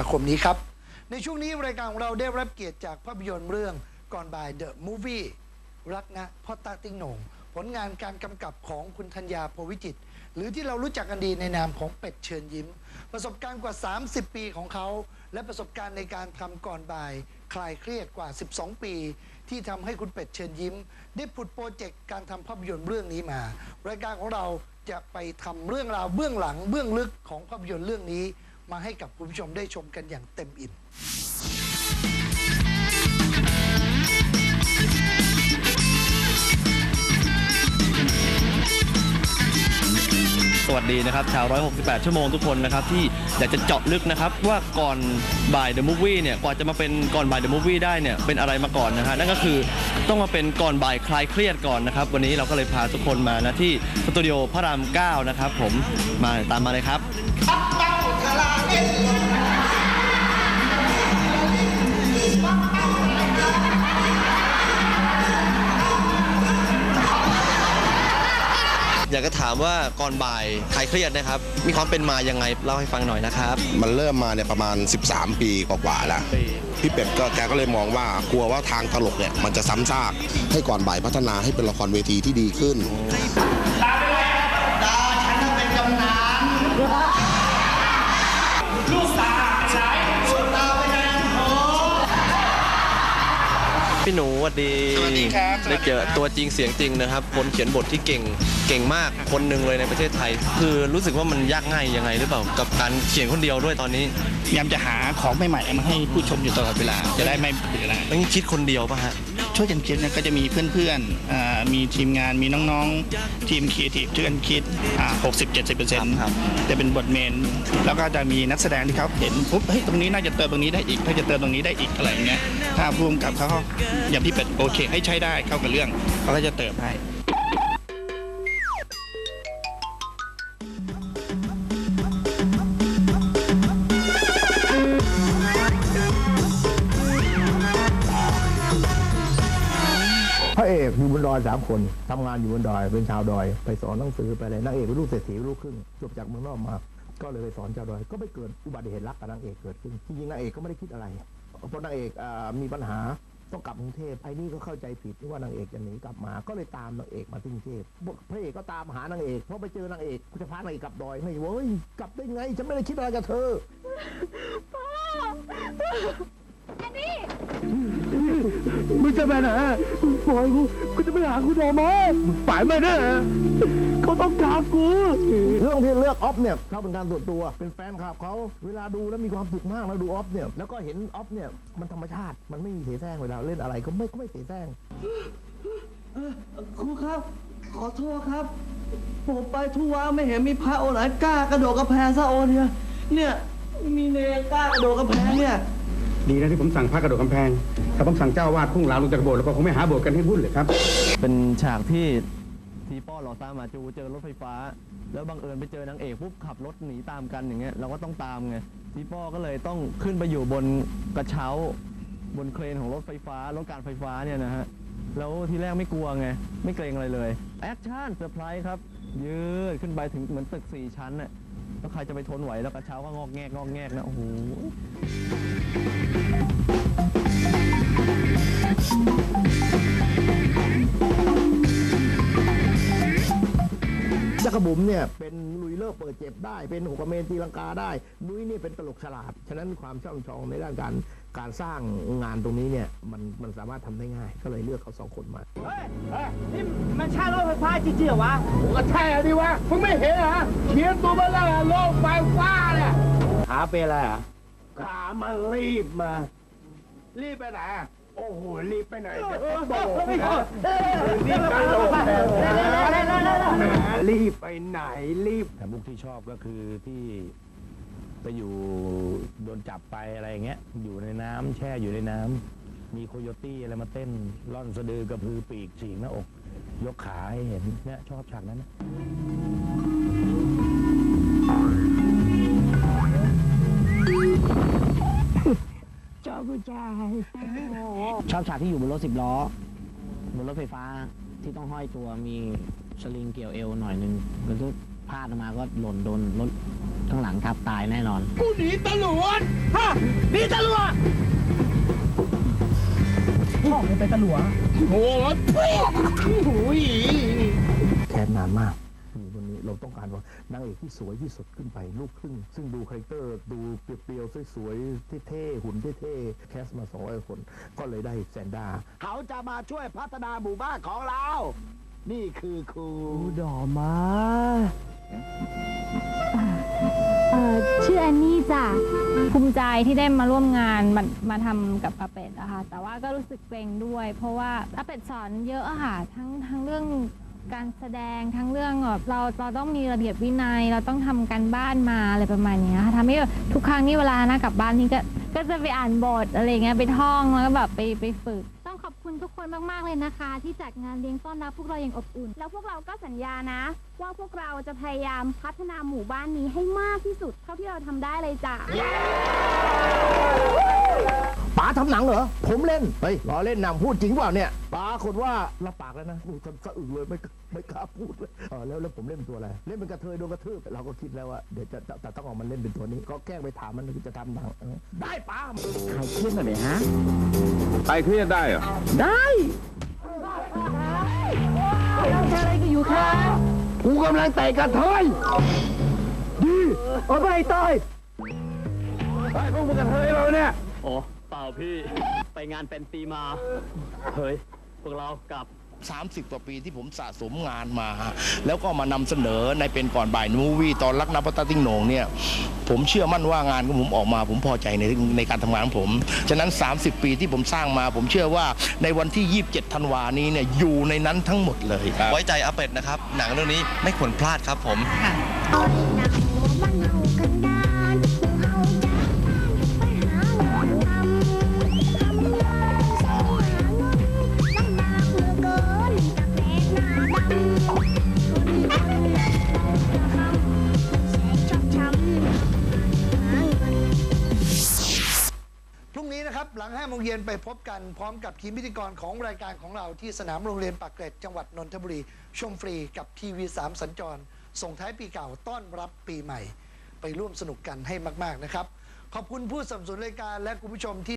าคมนี้ครับ ในช่วงนี้รายการของเราได้รับเกียรติจากภาพยนตร์เรื่องก่อนบ่ายเดอะมูฟวี่รักนะพ่อตาติ้งโหนงผลงานการกำกับของคุณธัญญาโพวิจิต หรือที่เรารู้จักกันดีในนามของเป็ดเชิญยิ้ม ประสบการณ์กว่า 30 ปีของเขา และประสบการณ์ในการทำก่อนบ่าย คลายเครียดกว่า 12 ปี ที่ทำให้คุณเป็ดเชิญยิ้ม ได้ผุดโปรเจกต์การทำภาพยนตร์เรื่องนี้มา รายการของเราจะไปทำเรื่องราวเบื้องหลังเบื้องลึกของภาพยนตร์เรื่องนี้ มาให้กับคุณผู้ชมได้ชมกันอย่างเต็มอิ่มสวัสดีนะครับชาว 168 ชั่วโมงทุกคนนะครับที่อยากจะเจาะลึกนะครับว่าก่อนบ่ายเดอะมูฟวี่เนี่ยกว่าจะมาเป็นก่อนบ่ายเดอะมูฟวี่ได้เนี่ยเป็นอะไรมาก่อนนะฮะนั่นก็คือต้องมาเป็นก่อนบ่ายคลายเครียดก่อนนะครับ วันนี้เราก็เลยพาทุกคนมานะที่สตูดิโอพระราม 9 นะครับผมมาตามมาเลยครับ อยากจะถามว่าก่อนบ่ายคลายเครียดนะครับ มีความเป็นมายังไงเล่าให้ฟังหน่อยนะครับ มันเริ่มมาเนี่ยประมาณ 13 ปีกว่าๆแล้วพี่เป็ดก็แกก็เลยมองว่ากลัวว่าทางตลกเนี่ยมันจะซ้ำซากให้ก่อนบ่ายพัฒนาให้เป็นละครเวทีที่ดีขึ้น พี่หนูสวัสดีสวัสดีครับสวัสดีครับได้เจอตัวจริงเสียงจริงนะครับ คนเขียนบทที่เก่งเก่งมากคนหนึ่งเลยในประเทศไทย คือรู้สึกว่ามันยากง่ายยังไงหรือเปล่ากับการเขียนคนเดียวด้วยตอนนี้พยายามจะหาของใหม่ๆมาให้ผู้ชมอยู่ตลอดเวลาจะได้ไม่เบื่อหน่ายต้องคิดคนเดียวป่ะฮะ ช่วยกันคิดนะก็จะมีเพื่อนๆอ่ามีทีมงานมีน้องๆ ทีมครีเอทีฟช่วยกันคิดอ่า60 70เปอร์เซ็นต์ครับจะเป็นบทเมน แล้วก็จะมีนักแสดงที่เขาเห็นปุ๊บเฮ้ยตรงนี้น่าจะเติมตรงนี้ได้อีกถ้าจะเติมตรงนี้ได้อีกอะไรอย่างเงี้ยถ้าพ่วงกับเขาอย่างพี่เป็ดโอเคให้ใช้ได้เข้ากับเรื่องเขาก็จะเติมให้ เอกอยู่บนดอยสามคนทำงานอยู่บนดอย เป็นชาวดอย ไปสอนหนังสือไปอะไรนางเอกเป็นลูกเศรษฐีลูกครึ่งจบจากเมืองนอกมา ก็เลยไปสอนชาวดอย ก็ไปเกิดอุบัติเหตุรักกับนางเอกเกิดขึ้นจริงๆนางเอกก็ไม่ได้คิดอะไรเพราะนางเอกมีปัญหาต้องกลับกรุงเทพไอ้นี่ก็เข้าใจผิดว่านางเอกจะหนีกลับมา ก็เลยตามนางเอกมาที่กรุงเทพพระเอกก็ตามหานางเอกเพราะไปเจอนางเอกกูจะพานางเอกกลับดอยไม่เว้ยกลับได้ไงฉันไม่ได้คิดอะไรกับเธอ มึงจะไปไหนปล่อยกูกูจะไปหาคุณโอมาฝ่ายไม่ได้เขาต้องการกูเรื่องที่เลือกออฟเนี่ยเขาเป็นการส่วนตัวเป็นแฟนคลับเขาเวลาดูแล้วมีความสุขมากแล้วดูออฟเนี่ยแล้วก็เห็นออฟเนี่ยมันธรรมชาติมันไม่มีเสแสร้งเวลาเล่นอะไรก็ไม่ก็ไม่เสแสร้งครูครับ ขอโทษครับ ผมไปทุวาไม่เห็นมีพระองค์ไหนกล้ากระโดดกระแพงซะโอนเนี่ยเนี่ยมีเนรกล้ากระโดดกระแพงเนี่ย ดีนะที่ผมสั่งพระกระโดดกำแพง ถ้าผมสั่งเจ้าวาดพุ่งลาวลงจากโบสถ์แล้วก็คงไม่หาโบสถ์กันให้วุ่นเลยครับ เป็นฉากที่ทีป้อหล่อตามมาจูเจอรถไฟฟ้า แล้วบังเอิญไปเจอนางเอกปุ๊บขับรถหนีตามกันอย่างเงี้ยเราก็ต้องตามไงทีป้อก็เลยต้องขึ้นไปอยู่บนกระเช้า บนเครนของรถไฟฟ้ารถการไฟฟ้าเนี่ยนะฮะแล้วทีแรกไม่กลัวไงไม่เกรงอะไรเลยแอคชั่นเซอร์ไพรส์ครับยืดขึ้นไปถึงเหมือนตึกสี่ชั้นน่ะแล้วใครจะไปทนไหวแล้วกระเช้าก็งอกแงกงอกแงกนะโอ้โห บุ๋มเนี่ยเป็นลุยเลิกเปิดเจ็บได้ เป็นหกเมนตีลังกาได้นุ้ยเนี่ยเป็นตลกฉลาด ฉะนั้นความช่ำชองในด้านการการสร้างงานตรงนี้เนี่ยมันมันสามารถทำได้ง่าย ก็เลยเลือกเขาสองคนมามันใช่รถไฟฟ้าจริงๆเหรอวะก็ใช่อะดิวะมึงไม่เห็นเหรอเขียนตัวมาแล้วโลกไฟฟ้าเนี่ยขาเป็นอะไรอะขามันรีบมา รีบไปไหนอะ โอ้โหรีบไปไหนจะบอกนะรีบไปโลกรีบไปไหนรีบ แต่มุกที่ชอบก็คือที่ไปอยู่โดนจับไปอะไรอย่างเงี้ย อยู่ในน้ำแช่อยู่ในน้ำมีโคโยตี้อะไรมาเต้นล่อนสะดือกระพือปีกฉีกหน้าอก ยกขาให้เห็นเนี่ยชอบฉากนั้นนะ ใชอบฉากที่อยู่บนรถสิบล้อ บนรถไฟฟ้าที่ต้องห้อยตัวมีสลิงเกี่ยวเอวหน่อยหนึงมันก็พลาดออกมาก็หล่นโดนรถข้างหลังทับตายแน่นอน กูหนีตำรวจฮะหนีตำรวจพ่อผมเป็นตำรวจโอ้โหโอ้โห แค้นนานมาก เราต้องการว่านางเอกที่สวยที่สุดขึ้นไปลูกครึ่ง ซึ่งดูคาแรคเตอร์ดูเปรียวๆสวยๆเท่ๆหุ่นเท่ๆแคสมา200คน ก็เลยได้แซนด้าเขาจะมาช่วยพัฒนาหมู่บ้านของเรา นี่คือครูดอมาเอ่อชื่อแอนนี่จ้ะภูมิใจที่ได้มาร่วมงานมามาทำกับอาเป็ดอะค่ะแต่ว่าก็รู้สึกเกรงด้วย เพราะว่าอาเป็ดสอนเยอะอะค่ะทั้งทั้งเรื่อง การแสดงทั้งเรื่องแบบเราเราต้องมีระเบียบวินัย เราต้องทำการบ้านมาอะไรประมาณเนี้ยค่ะทำให้แบบทุกครั้งนี่เวลานะกลับบ้านนี่ก็ก็จะไปอ่านบทอะไรเงี้ยไปท่องแล้วก็แบบไปไปฝึก คุณทุกคนมากๆเลยนะคะ ที่จัดงานเลี้ยงต้อนรับพวกเราอย่างอบอุ่น แล้วพวกเราก็สัญญานะ ว่าพวกเราจะพยายามพัฒนาหมู่บ้านนี้ให้มากที่สุดเท่าที่เราทำได้เลยจ้ะ ป๋าทำหนังเหรอ ผมเล่น เฮ้ยล้อเล่นนำพูดจริงเปล่าเนี่ยป๋าคนว่ารับปากแล้วนะพูดสะอึกเลยไม่ไม่กล้าพูดเลยเออแล้วแล้วผมเล่นเป็นตัวอะไร เล่นเป็นกระเทยโดนกระทืบเราก็คิดแล้วว่าเดี๋ยวจะจะจะต้องออกมาเล่นเป็นตัวนี้ ก็แกล้งไปถามมันจะทำหนังเออได้ป๋า ใครเครียดหน่อยฮะไปเครียดได้เหรอได้กูกำลังเตะกระเทยดีเอาไปตายไปพวกมึงกันเฮ้ยเราเนี่ยโอ้เปล่าพี่ ไปงานเป็นปีมา เฮ้ย พวกเรากลับ 30กว่าปีที่ผมสะสมงานมา แล้วก็มานำเสนอในเป็นก่อนบ่ายมูวี่ตอนรักนับพัตตาติ้งโหนงเนี่ยผมเชื่อมั่นว่างานของผมออกมา ผมพอใจในในการทำงานของผม ฉะนั้น 30 ปีที่ผมสร้างมา ผมเชื่อว่าในวันที่ 27 ธันวานี้เนี่ยอยู่ในนั้นทั้งหมดเลยครับไว้ใจอาเป็ดนะครับ หนังเรื่องนี้ไม่ควรพลาดครับผม เย็นไปพบกันพร้อมกับทีมพิธีกรของรายการของเราที่สนามโรงเรียนปากเกร็ดจังหวัดนนทบุรี ชมฟรีกับทีวีสามสัญจร ส่งท้ายปีเก่าต้อนรับปีใหม่ ไปร่วมสนุกกันให้มาก ๆ นะครับ ขอบคุณผู้สนับสนุนรายการและคุณผู้ชมที่